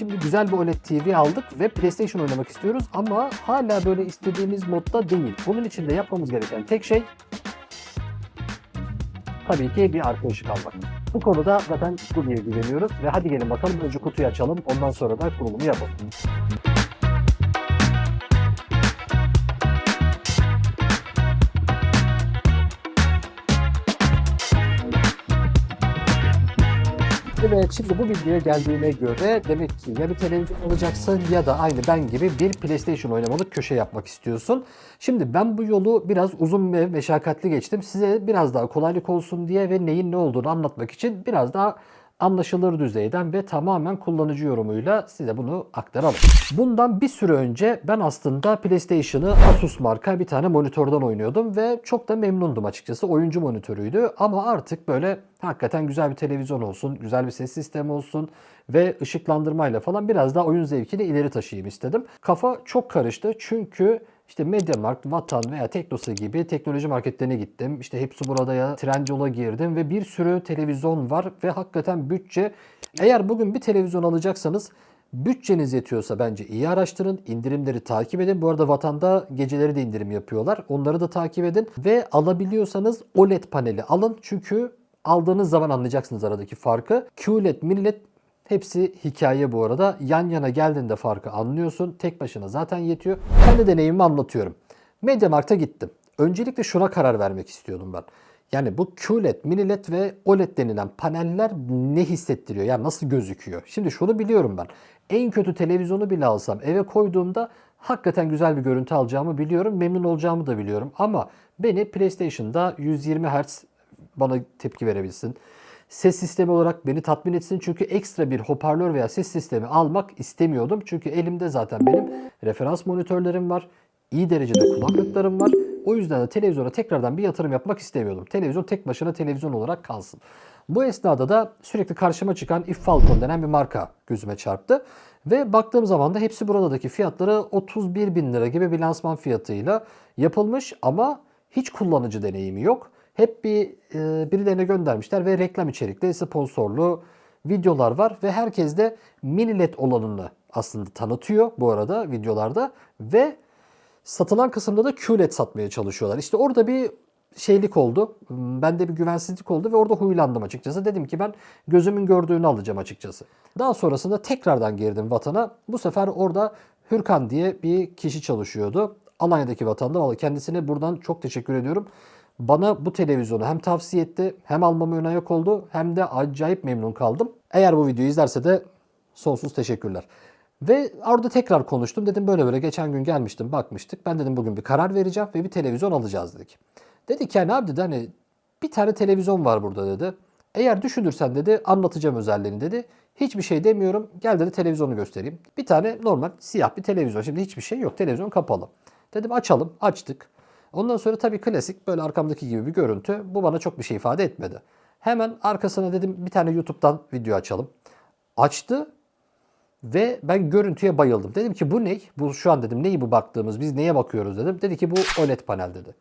Şimdi güzel bir OLED TV aldık ve PlayStation oynamak istiyoruz ama hala böyle istediğimiz modda değil. Bunun için de yapmamız gereken tek şey tabii ki bir arka ışık almak. Bu konuda zaten Googleye güveniyoruz ve hadi gelin bakalım önce kutuyu açalım ondan sonra da kurulumu yapalım. Evet şimdi bu videoya geldiğine göre demek ki ya bir televizyon alacaksın ya da aynı ben gibi bir PlayStation oynamalık köşe yapmak istiyorsun. Şimdi ben bu yolu biraz uzun ve meşakkatli geçtim. Size biraz daha kolaylık olsun diye ve neyin ne olduğunu anlatmak için biraz daha anlaşılır düzeyden ve tamamen kullanıcı yorumuyla size bunu aktaralım. Bundan bir süre önce ben aslında PlayStation'ı Asus marka bir tane monitörden oynuyordum ve çok da memnundum açıkçası. Oyuncu monitörüydü ama artık böyle hakikaten güzel bir televizyon olsun, güzel bir ses sistemi olsun ve ışıklandırmayla falan biraz daha oyun zevkini ileri taşıyayım istedim. Kafa çok karıştı çünkü işte MediaMarkt, Vatan veya Teknosa gibi teknoloji marketlerine gittim. İşte hepsi burada ya Trendyol'a girdim ve bir sürü televizyon var ve hakikaten bütçe eğer bugün bir televizyon alacaksanız Bütçeniz yetiyorsa bence iyi araştırın, indirimleri takip edin. Bu arada Vatan'da geceleri de indirim yapıyorlar. Onları da takip edin ve alabiliyorsanız OLED paneli alın. Çünkü aldığınız zaman anlayacaksınız aradaki farkı. QLED, MiniLED Hepsi hikaye bu arada. Yan yana geldiğinde farkı anlıyorsun. Tek başına zaten yetiyor. Kendi deneyimimi anlatıyorum. MediaMarkt'a gittim. Öncelikle şuna karar vermek istiyordum ben. Yani bu QLED, MiniLED ve OLED denilen paneller ne hissettiriyor? Yani nasıl gözüküyor? Şimdi şunu biliyorum ben. En kötü televizyonu bile alsam eve koyduğumda hakikaten güzel bir görüntü alacağımı biliyorum. Memnun olacağımı da biliyorum. Ama beni PlayStation'da 120 Hz bana tepki verebilsin ses sistemi olarak beni tatmin etsin. Çünkü ekstra bir hoparlör veya ses sistemi almak istemiyordum. Çünkü elimde zaten benim referans monitörlerim var. iyi derecede kulaklıklarım var. O yüzden de televizyona tekrardan bir yatırım yapmak istemiyordum. Televizyon tek başına televizyon olarak kalsın. Bu esnada da sürekli karşıma çıkan If Falcon denen bir marka gözüme çarptı. Ve baktığım zaman da hepsi buradaki fiyatları 31 bin lira gibi bir lansman fiyatıyla yapılmış ama hiç kullanıcı deneyimi yok. Hep bir e, birilerine göndermişler ve reklam içerikli, sponsorlu videolar var ve herkes de mini led olanını aslında tanıtıyor bu arada videolarda ve satılan kısımda da QLED satmaya çalışıyorlar. İşte orada bir şeylik oldu. Bende bir güvensizlik oldu ve orada huylandım açıkçası. Dedim ki ben gözümün gördüğünü alacağım açıkçası. Daha sonrasında tekrardan girdim vatana. Bu sefer orada Hürkan diye bir kişi çalışıyordu. Alanya'daki vatanda. Kendisine buradan çok teşekkür ediyorum bana bu televizyonu hem tavsiye etti hem almama ön ayak oldu hem de acayip memnun kaldım. Eğer bu videoyu izlerse de sonsuz teşekkürler. Ve orada tekrar konuştum. Dedim böyle böyle geçen gün gelmiştim bakmıştık. Ben dedim bugün bir karar vereceğim ve bir televizyon alacağız dedik. Dedi ki yani abi dedi hani bir tane televizyon var burada dedi. Eğer düşünürsen dedi anlatacağım özelliğini dedi. Hiçbir şey demiyorum. Gel dedi televizyonu göstereyim. Bir tane normal siyah bir televizyon. Şimdi hiçbir şey yok. Televizyon kapalı. Dedim açalım. Açtık. Ondan sonra tabii klasik böyle arkamdaki gibi bir görüntü. Bu bana çok bir şey ifade etmedi. Hemen arkasına dedim bir tane YouTube'dan video açalım. Açtı ve ben görüntüye bayıldım. Dedim ki bu ne? Bu şu an dedim neyi bu baktığımız biz neye bakıyoruz dedim. Dedi ki bu OLED panel dedi.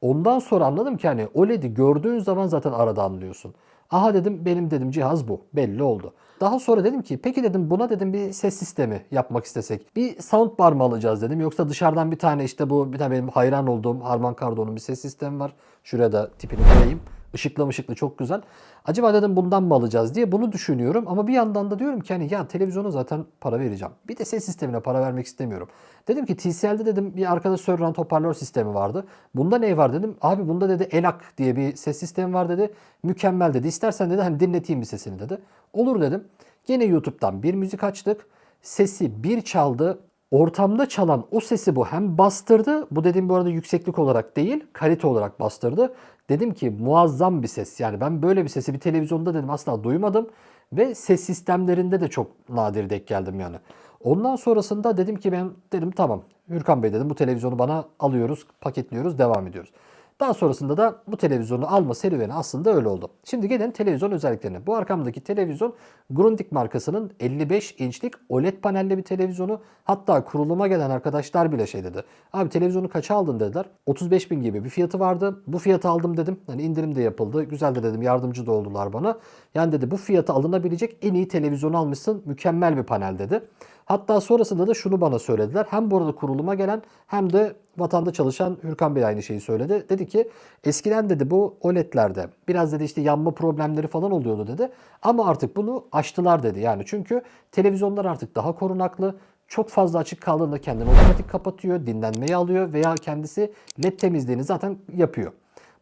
Ondan sonra anladım ki hani OLED'i gördüğün zaman zaten arada anlıyorsun. Aha dedim benim dedim cihaz bu. Belli oldu. Daha sonra dedim ki peki dedim buna dedim bir ses sistemi yapmak istesek. Bir soundbar mı alacağız dedim. Yoksa dışarıdan bir tane işte bu bir tane benim hayran olduğum Harman Kardon'un bir ses sistemi var. Şuraya da tipini koyayım. Işıklı ışıklı çok güzel. Acaba dedim bundan mı alacağız diye bunu düşünüyorum. Ama bir yandan da diyorum ki hani ya televizyona zaten para vereceğim. Bir de ses sistemine para vermek istemiyorum. Dedim ki TCL'de dedim bir arkada Surround hoparlör sistemi vardı. Bunda ne var dedim. Abi bunda dedi ELAC diye bir ses sistemi var dedi. Mükemmel dedi. İstersen dedi hani dinleteyim bir sesini dedi. Olur dedim. Yine YouTube'dan bir müzik açtık. Sesi bir çaldı. Ortamda çalan o sesi bu hem bastırdı. Bu dediğim bu arada yükseklik olarak değil, kalite olarak bastırdı. Dedim ki muazzam bir ses. Yani ben böyle bir sesi bir televizyonda dedim asla duymadım. Ve ses sistemlerinde de çok nadir denk geldim yani. Ondan sonrasında dedim ki ben dedim tamam Hürkan Bey dedim bu televizyonu bana alıyoruz, paketliyoruz, devam ediyoruz. Daha sonrasında da bu televizyonu alma serüveni aslında öyle oldu. Şimdi gelin televizyon özelliklerine. Bu arkamdaki televizyon Grundig markasının 55 inçlik OLED panelli bir televizyonu. Hatta kuruluma gelen arkadaşlar bile şey dedi. Abi televizyonu kaça aldın dediler. 35 bin gibi bir fiyatı vardı. Bu fiyatı aldım dedim. Hani indirim de yapıldı. Güzel de dedim yardımcı da oldular bana. Yani dedi bu fiyata alınabilecek en iyi televizyonu almışsın. Mükemmel bir panel dedi. Hatta sonrasında da şunu bana söylediler. Hem bu arada kuruluma gelen hem de vatanda çalışan Hürkan Bey aynı şeyi söyledi. Dedi ki eskiden dedi bu OLED'lerde biraz dedi işte yanma problemleri falan oluyordu dedi. Ama artık bunu aştılar dedi. Yani çünkü televizyonlar artık daha korunaklı. Çok fazla açık kaldığında kendini otomatik kapatıyor, dinlenmeyi alıyor veya kendisi led temizliğini zaten yapıyor.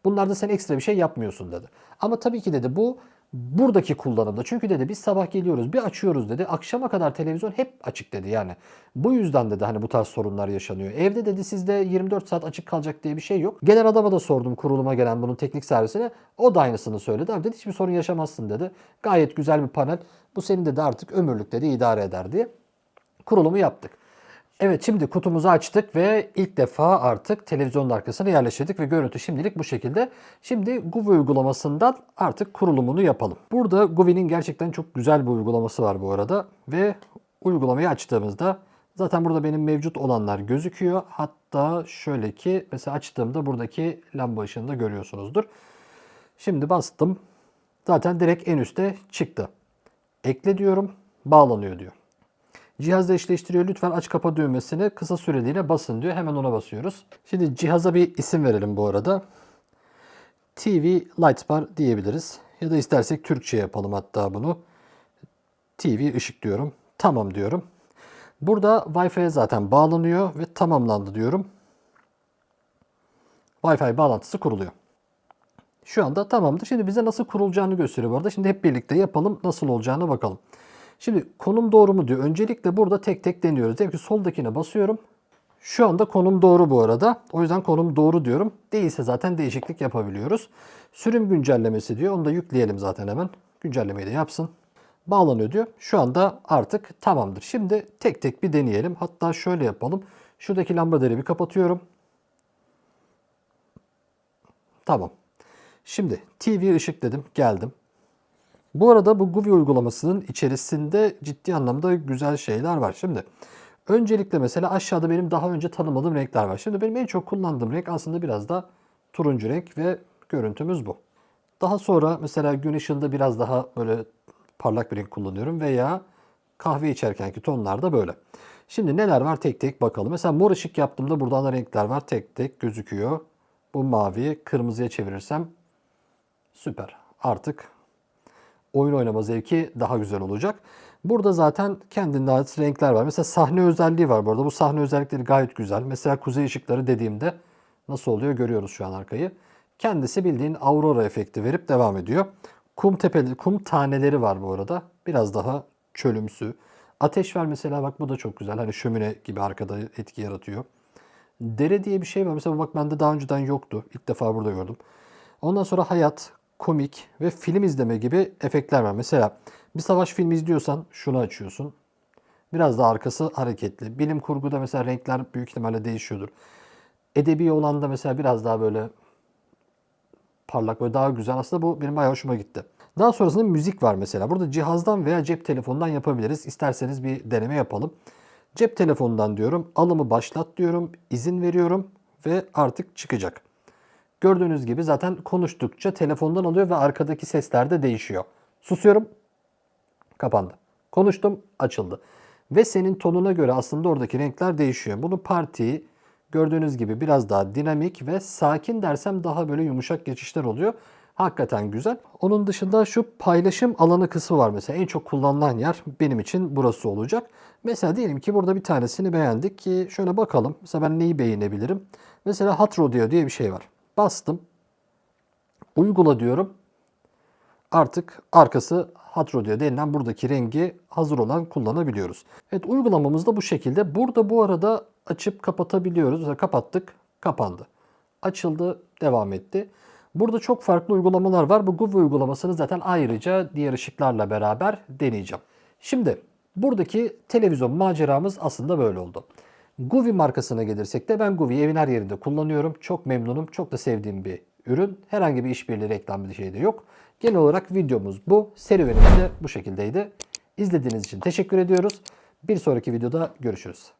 Bunlarda sen ekstra bir şey yapmıyorsun dedi. Ama tabii ki dedi bu buradaki kullanımda. Çünkü dedi biz sabah geliyoruz bir açıyoruz dedi. Akşama kadar televizyon hep açık dedi yani. Bu yüzden dedi hani bu tarz sorunlar yaşanıyor. Evde dedi sizde 24 saat açık kalacak diye bir şey yok. Genel adama da sordum kuruluma gelen bunun teknik servisine. O da aynısını söyledi. Abi dedi hiçbir sorun yaşamazsın dedi. Gayet güzel bir panel. Bu senin dedi artık ömürlük dedi idare eder diye. Kurulumu yaptık. Evet şimdi kutumuzu açtık ve ilk defa artık televizyonun arkasına yerleştirdik ve görüntü şimdilik bu şekilde. Şimdi Guvi uygulamasından artık kurulumunu yapalım. Burada Guvi'nin gerçekten çok güzel bir uygulaması var bu arada ve uygulamayı açtığımızda zaten burada benim mevcut olanlar gözüküyor. Hatta şöyle ki mesela açtığımda buradaki lamba ışığını da görüyorsunuzdur. Şimdi bastım. Zaten direkt en üste çıktı. Ekle diyorum. Bağlanıyor diyor. Cihazda eşleştiriyor. Lütfen aç kapa düğmesini kısa süreliğine basın diyor. Hemen ona basıyoruz. Şimdi cihaza bir isim verelim bu arada. TV Lightbar diyebiliriz. Ya da istersek Türkçe yapalım hatta bunu. TV ışık diyorum. Tamam diyorum. Burada Wi-Fi'ye zaten bağlanıyor ve tamamlandı diyorum. Wi-Fi bağlantısı kuruluyor. Şu anda tamamdır. Şimdi bize nasıl kurulacağını gösteriyor bu arada. Şimdi hep birlikte yapalım. Nasıl olacağını bakalım. Şimdi konum doğru mu diyor. Öncelikle burada tek tek deniyoruz. Diyelim ki soldakine basıyorum. Şu anda konum doğru bu arada. O yüzden konum doğru diyorum. Değilse zaten değişiklik yapabiliyoruz. Sürüm güncellemesi diyor. Onu da yükleyelim zaten hemen. Güncellemeyi de yapsın. Bağlanıyor diyor. Şu anda artık tamamdır. Şimdi tek tek bir deneyelim. Hatta şöyle yapalım. Şuradaki lambaları bir kapatıyorum. Tamam. Şimdi TV ışık dedim. Geldim. Bu arada bu Guvi uygulamasının içerisinde ciddi anlamda güzel şeyler var. Şimdi öncelikle mesela aşağıda benim daha önce tanımadığım renkler var. Şimdi benim en çok kullandığım renk aslında biraz da turuncu renk ve görüntümüz bu. Daha sonra mesela gün ışığında biraz daha böyle parlak bir renk kullanıyorum veya kahve içerkenki tonlar da böyle. Şimdi neler var tek tek bakalım. Mesela mor ışık yaptığımda burada ana renkler var. Tek tek gözüküyor. Bu mavi kırmızıya çevirirsem süper. Artık oyun oynama zevki daha güzel olacak. Burada zaten kendine ait renkler var. Mesela sahne özelliği var bu arada. Bu sahne özellikleri gayet güzel. Mesela kuzey ışıkları dediğimde nasıl oluyor görüyoruz şu an arkayı. Kendisi bildiğin aurora efekti verip devam ediyor. Kum tepeli, kum taneleri var bu arada. Biraz daha çölümsü. Ateş var mesela bak bu da çok güzel. Hani şömine gibi arkada etki yaratıyor. Dere diye bir şey var. Mesela bak bende daha önceden yoktu. İlk defa burada gördüm. Ondan sonra hayat, komik ve film izleme gibi efektler var. Mesela bir savaş filmi izliyorsan şunu açıyorsun. Biraz da arkası hareketli. Bilim kurguda mesela renkler büyük ihtimalle değişiyordur. Edebi olan da mesela biraz daha böyle parlak böyle daha güzel. Aslında bu benim bayağı hoşuma gitti. Daha sonrasında müzik var mesela. Burada cihazdan veya cep telefonundan yapabiliriz. İsterseniz bir deneme yapalım. Cep telefonundan diyorum. Alımı başlat diyorum. izin veriyorum ve artık çıkacak. Gördüğünüz gibi zaten konuştukça telefondan alıyor ve arkadaki sesler de değişiyor. Susuyorum. Kapandı. Konuştum. Açıldı. Ve senin tonuna göre aslında oradaki renkler değişiyor. Bunu parti gördüğünüz gibi biraz daha dinamik ve sakin dersem daha böyle yumuşak geçişler oluyor. Hakikaten güzel. Onun dışında şu paylaşım alanı kısmı var mesela. En çok kullanılan yer benim için burası olacak. Mesela diyelim ki burada bir tanesini beğendik ki şöyle bakalım. Mesela ben neyi beğenebilirim? Mesela Hot Rodeo diye bir şey var. Bastım. Uygula diyorum. Artık arkası Hot Rodeo denilen buradaki rengi hazır olan kullanabiliyoruz. Evet uygulamamız da bu şekilde. Burada bu arada açıp kapatabiliyoruz. Mesela kapattık, kapandı. Açıldı, devam etti. Burada çok farklı uygulamalar var. Bu Google uygulamasını zaten ayrıca diğer ışıklarla beraber deneyeceğim. Şimdi buradaki televizyon maceramız aslında böyle oldu. Guvi markasına gelirsek de ben Guvi'yi evin her yerinde kullanıyorum. Çok memnunum. Çok da sevdiğim bir ürün. Herhangi bir işbirliği reklam bir şey de yok. Genel olarak videomuz bu. Serüvenimiz de bu şekildeydi. İzlediğiniz için teşekkür ediyoruz. Bir sonraki videoda görüşürüz.